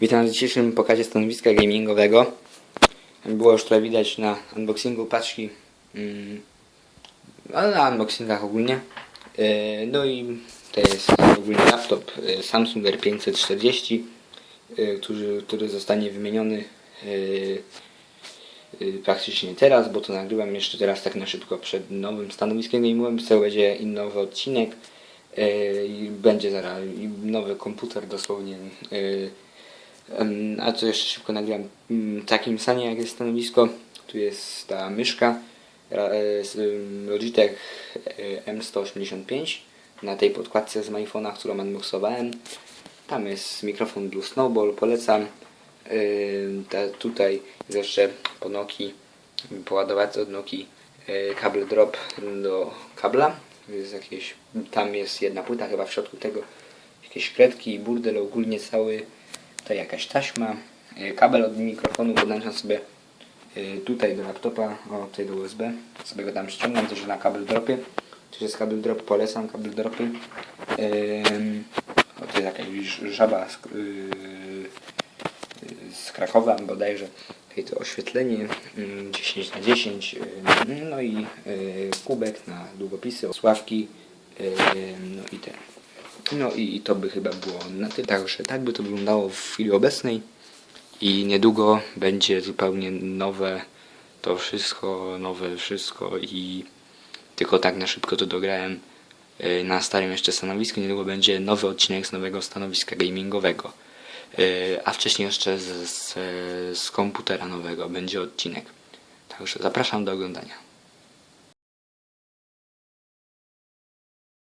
Witam w dzisiejszym pokazie stanowiska gamingowego. Było już trochę widać na unboxingu paczki, mm, ale na unboxingach ogólnie. E, No i to jest ogólnie laptop e, Samsung R540, e, który, który zostanie wymieniony praktycznie teraz, bo to nagrywam jeszcze teraz tak na szybko przed nowym stanowiskiem gamingowym. To będzie nowy odcinek i będzie zaraz nowy komputer dosłownie. E, A co jeszcze szybko nagram w takim stanie jak jest stanowisko. Tu jest ta myszka e, Logitech e, M185 na tej podkładce z iPhone'a, którą unboxowałem. Tam jest mikrofon Blue Snowball, polecam. Tutaj jest jeszcze po Noki, poładować od Noki e, kabel drop do kabla. Jest jakieś, tam jest jedna płyta chyba w środku tego, jakieś kredki, burdel ogólnie cały, to jakaś taśma, e, kabel od mikrofonu podłączam sobie e, tutaj do laptopa, o tutaj do USB, sobie go tam ściągam, też na kabel dropie, też jest kabel drop, polecam kabel dropy. O, to jakaś żaba z, yy, z Krakowa bodajże. Tutaj to oświetlenie mm, 10 na 10 yy, no i kubek na długopisy, sławki no i ten. No i, to by chyba było na tyle. Także tak by to wyglądało w chwili obecnej i niedługo będzie zupełnie nowe to wszystko, nowe wszystko i tylko tak na szybko to dograłem yy, na starym jeszcze stanowisku. Niedługo będzie nowy odcinek z nowego stanowiska gamingowego. Yy, A wcześniej jeszcze z, z, z komputera nowego będzie odcinek. Także zapraszam do oglądania.